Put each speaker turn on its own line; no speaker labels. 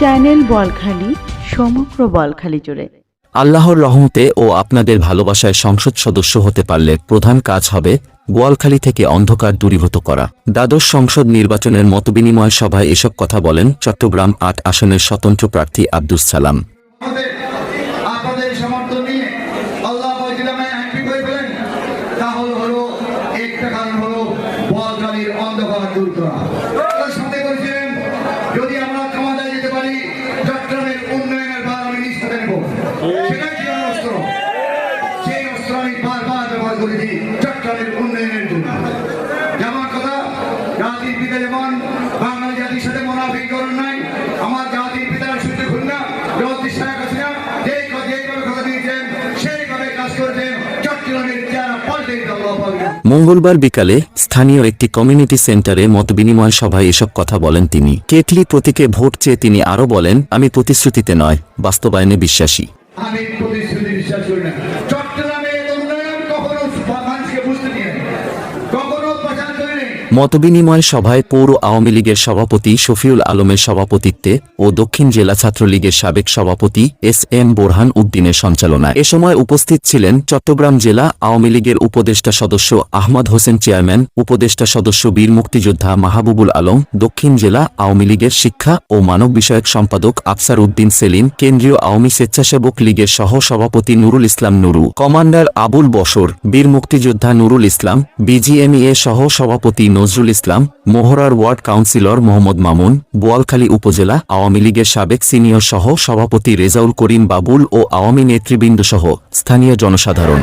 Channel Balkhali সমগ্র বলখালি জুড়ে।
আল্লাহর রহমতে ও আপনাদের ভালোবাসায় সংসদ সদস্য হতে পারলে প্রধান কাজ হবে গোয়ালখালী থেকে অন্ধকার দূরীভূত করা। দ্বাদশ সংসদ নির্বাচনের মতবিনিময় সভায় এসব কথা বলেন চট্টগ্রাম আট আসনের স্বতন্ত্র প্রার্থী আব্দুস সালাম।
আমাদের আপনাদের সমর্থন নিয়ে আল্লাহ বৈদিলামে এমপি করে ফেলেন। তাহলে হলো একটা কারণ হলো বলকালীর অন্ধকার দূর করা সাথে চট্টগ্রামের উন্নয়নের জন্য। যেমন কথা জাতির পিতা যেমন বাঙালি জাতির সাথে নাই। আমার জাতির পিতার খুলনা জগদীশ শেখ হাসিনা যেই ক- যেইভাবে কথা দিয়েছেন সেইভাবে কাজ করেছেন চট্টগ্রামের চেহারা পাল্টে।
মঙ্গলবার বিকালে স্থানীয় একটি কমিউনিটি সেন্টারে মতবিনিময় সভায় এসব কথা বলেন তিনি। কেটলি প্রতীকে ভোট চেয়ে তিনি আরও বলেন আমি প্রতিশ্রুতিতে নয় বাস্তবায়নে বিশ্বাসী
আমি প্রতিশ্রুতি বিশ্বাস করি না চট্টগ্রামের উন্নয়ন কখনো মানুষকে বুঝতে দিয়ে কখনো প্রচার করে নেই
মতবিনিময় সভায় পৌর আওয়ামী লীগের সভাপতি শফিউল আলমের সভাপতিত্বে ও দক্ষিণ জেলা ছাত্রলীগের সাবেক সভাপতি এস এম বোরহান উদ্দিনের সঞ্চালনায়। এ সময় উপস্থিত ছিলেন চট্টগ্রাম জেলা আওয়ামী লীগের উপদেষ্টা সদস্য আহমদ হোসেন চেয়ারম্যান, উপদেষ্টা সদস্য বীর মুক্তিযোদ্ধা মাহবুবুল আলম, দক্ষিণ জেলা আওয়ামী লীগের শিক্ষা ও মানব বিষয়ক সম্পাদক আফসার উদ্দিন সেলিম, কেন্দ্রীয় আওয়ামী স্বেচ্ছাসেবক লীগের সহ সভাপতি নুরুল ইসলাম নুরু, কমান্ডার আবুল বসর বীর মুক্তিযোদ্ধা নুরুল ইসলাম, বিজিএমইএ সহ সভাপতি নজরুল ইসলাম মোহরার ওয়ার্ড কাউন্সিলর মোহাম্মদ মামুন, বোয়ালখালী উপজেলা আওয়ামী লীগের সাবেক সিনিয়র সহ সভাপতি রেজাউল করিম বাবুল ও আওয়ামী নেতৃবৃন্দ সহ স্থানীয় জনসাধারণ।